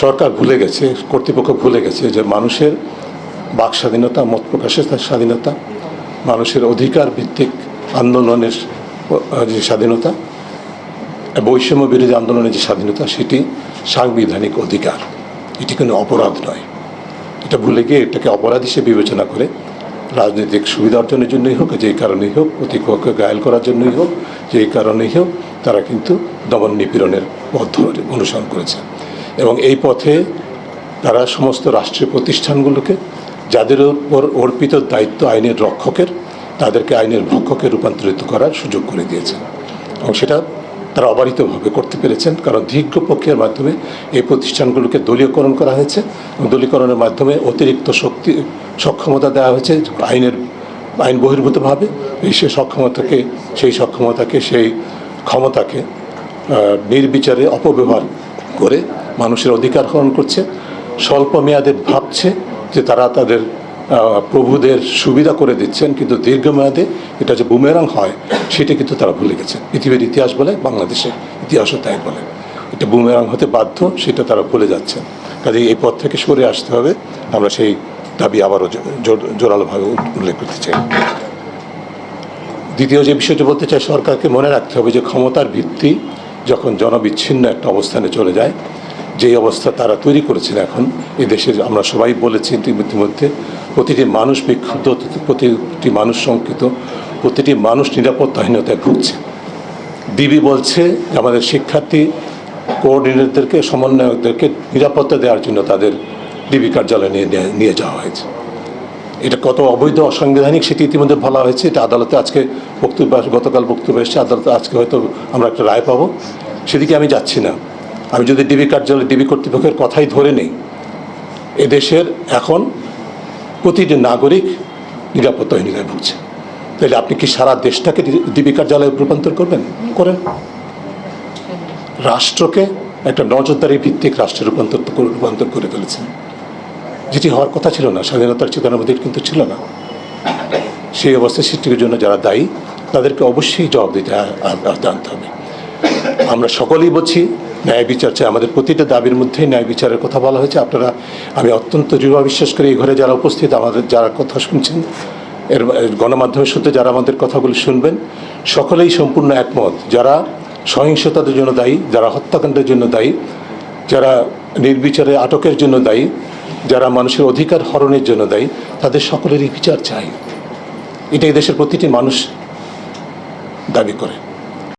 সরকার ভুলে গেছে, কর্তৃপক্ষ ভুলে গেছে যে মানুষের বাক স্বাধীনতা, মত প্রকাশের স্বাধীনতা, মানুষের অধিকার ভিত্তিক আন্দোলনের যে স্বাধীনতা, বৈষম্য বিরোধী আন্দোলনের যে স্বাধীনতা, সেটি সাংবিধানিক অধিকার। এটি কোনো অপরাধ নয়। এটা ভুলে গিয়ে এটাকে অপরাধ হিসেবে বিবেচনা করে রাজনৈতিক সুবিধা অর্জনের জন্যই হোক যেই কারণেই হোক প্রতিপক্ষকে গায়েল করার জন্যই হোক যেই কারণেই হোক, তারা কিন্তু দমন নিপীড়নের পথ অনুসরণ করেছে। এবং এই পথে তারা সমস্ত রাষ্ট্রীয় প্রতিষ্ঠানগুলোকে, যাদের উপর অর্পিত দায়িত্ব আইনের রক্ষকের, তাদেরকে আইনের ভক্ষকে রূপান্তরিত করার সুযোগ করে দিয়েছে। এবং সেটা তারা অবারিতভাবে করতে পেরেছেন, কারণ দীর্ঘ প্রক্রিয়ার মাধ্যমে এই প্রতিষ্ঠানগুলোকে দলীয়করণ করা হয়েছে। এবং দলীয়করণের মাধ্যমে অতিরিক্ত শক্তি, সক্ষমতা দেওয়া হয়েছে আইনের, আইন বহির্ভূতভাবে। এই সে সক্ষমতাকে, সেই সক্ষমতাকে, সেই ক্ষমতাকে নির্বিচারে অপব্যবহার করে মানুষের অধিকার হরণ করছে, স্বল্প মেয়াদে ভাবছে যে তারা তাদের প্রভুদের সুবিধা করে দিচ্ছেন, কিন্তু দীর্ঘমেয়াদে এটা যে বুমেরাং হয়, সেটা কিন্তু তারা ভুলে গেছে। পৃথিবীর ইতিহাস বলে বাংলাদেশের ইতিহাসও তাই বলে। এটা বুমেরাং হতে বাধ্য, সেটা তারা ভুলে যাচ্ছেন। কাজে এই পথ থেকে সরে আসতে হবে। আমরা সেই দাবি আবারও জোরালোভাবে উল্লেখ করতে চাই। দ্বিতীয় যে বিষয়টি বলতে চাই, সরকারকে মনে রাখতে হবে যে ক্ষমতার ভিত্তি যখন জনবিচ্ছিন্ন একটা অবস্থানে চলে যায় যেই অবস্থা তারা তৈরি করেছেন এখন এই দেশে, আমরা সবাই বলেছি ইতিমধ্যে, প্রতিটি মানুষ বিক্ষুব্ধ, প্রতিটি মানুষ শঙ্কিত, প্রতিটি মানুষ নিরাপত্তাহীনতায় ভুগছে। ডিবি বলছে যে আমাদের শিক্ষার্থী কোঅর্ডিনেটরদেরকে, সমন্বয়কদেরকে নিরাপত্তা দেওয়ার জন্য তাদের ডিবি কার্যালয়ে নিয়ে- নিয়ে যাওয়া হয়েছে। এটা কত অবৈধ, অসাংবিধানিক সেটি ইতিমধ্যে বলা হয়েছে। এটা আদালতে আজকে বক্তব্য, গতকাল বক্তব্য এসেছে। আদালতে আজকে হয়তো আমরা একটা রায় পাবো। সেদিকে আমি যাচ্ছি না। আমি যদি ডিবি কার্যালয় ডিবি কর্তৃপক্ষের কথাই ধরে নেই, এদেশের এখন প্রতিটি নাগরিক নিরাপত্তাহীনতায় ভুগছে। তাহলে আপনি কি সারা দেশটাকে ডিবি কার্যালয়ে রূপান্তর করবেন? করেন। রাষ্ট্রকে একটা নজরদারি ভিত্তিক রাষ্ট্রে রূপান্তর রূপান্তর করে ফেলেছেন। যেটি হওয়ার কথা ছিল না, স্বাধীনতার মধ্যে কিন্তু ছিল না। সেই অবস্থায় সৃষ্টির জন্য যারা দায়ী, তাদেরকে অবশ্যই জবাব দিতে আ- আ- জানতে হবে। আমরা সকলেই বলছি ন্যায় বিচার চাই। আমাদের প্রতিটা দাবির মধ্যেই ন্যায় বিচারের কথা বলা হয়েছে। আপনারা, আমি অত্যন্ত দৃঢ় বিশ্বাস করি এই ঘরে যারা উপস্থিত, আমাদের যারা কথা শুনছেন, এর গণমাধ্যমের সূত্রে যারা আমাদের কথাগুলো শুনবেন, সকলেই সম্পূর্ণ একমত। যারা সহিংসতাদের জন্য দায়ী, যারা হত্যাকাণ্ডের জন্য দায়ী, যারা নির্বিচারে আটকের জন্য দায়ী, যারা মানুষের অধিকার হরণের জন্য দায়ী, তাদের সকলেরই বিচার চাই। এটা এই দেশের প্রতিটি মানুষ দাবি করে।